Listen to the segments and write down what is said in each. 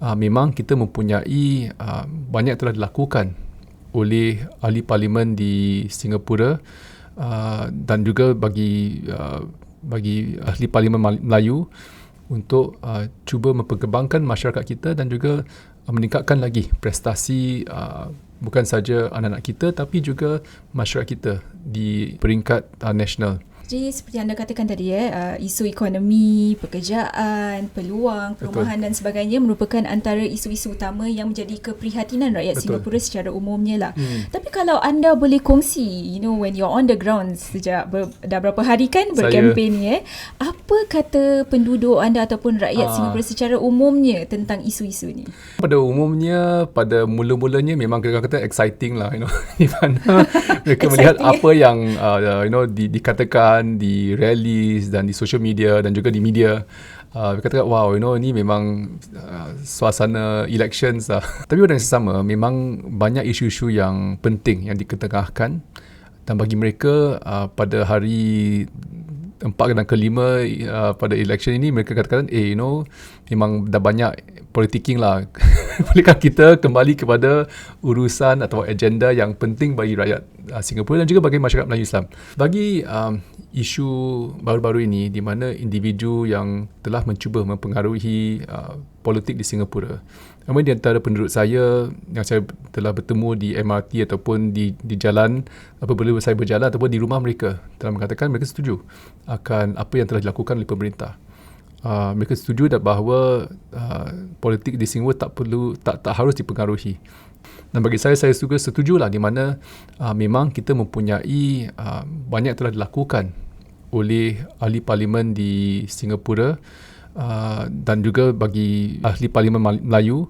uh, memang kita mempunyai uh, banyak telah dilakukan oleh ahli parlimen di Singapura uh, dan juga bagi uh, bagi ahli parlimen Melayu untuk uh, cuba memperkembangkan masyarakat kita dan juga uh, meningkatkan lagi prestasi uh, bukan saja anak-anak kita tapi juga masyarakat kita di peringkat uh, nasional. Jadi seperti anda katakan tadi ya, uh, isu ekonomi, pekerjaan, peluang, perumahan Betul. dan sebagainya merupakan antara isu-isu utama yang menjadi keprihatinan rakyat Betul. Singapura secara umumnya lah. Hmm. Tapi kalau anda boleh kongsi, you know when you're on the ground sejak ber, dah berapa hari kan berkempen ni eh, apa kata penduduk anda ataupun rakyat uh. Singapura secara umumnya tentang isu-isu ni? Pada umumnya, pada mula-mulanya memang kita kata exciting lah, you know, di mana mereka melihat apa yang uh, you know di, dikatakan dikatakan di rallies dan di social media dan juga di media. Uh, katakan wow you know ini memang uh, suasana elections lah. Tapi pada yang sama memang banyak isu-isu yang penting yang diketengahkan dan bagi mereka uh, pada hari empat dan kelima uh, pada election ini mereka katakan eh you know memang dah banyak politicking lah. Bolehkah kita kembali kepada urusan atau agenda yang penting bagi rakyat uh, Singapura dan juga bagi masyarakat Melayu Islam bagi um, isu baru-baru ini di mana individu yang telah mencuba mempengaruhi uh, politik di Singapura Namun di antara penduduk saya yang saya telah bertemu di MRT ataupun di di jalan apabila saya berjalan ataupun di rumah mereka telah mengatakan mereka setuju akan apa yang telah dilakukan oleh pemerintah. Uh, mereka setuju dan bahawa uh, politik di Singapura tak perlu tak tak harus dipengaruhi. Dan bagi saya saya juga setuju lah di mana uh, memang kita mempunyai uh, banyak telah dilakukan oleh ahli parlimen di Singapura uh, dan juga bagi ahli parlimen Melayu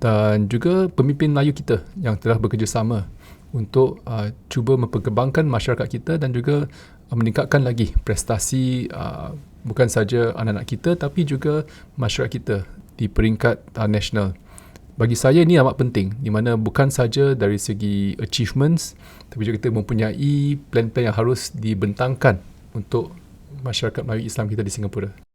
dan juga pemimpin Melayu kita yang telah bekerjasama untuk uh, cuba memperkembangkan masyarakat kita dan juga uh, meningkatkan lagi prestasi uh, bukan saja anak-anak kita tapi juga masyarakat kita di peringkat uh, nasional. Bagi saya ini amat penting di mana bukan saja dari segi achievements tapi juga kita mempunyai plan-plan yang harus dibentangkan untuk masyarakat Melayu Islam kita di Singapura.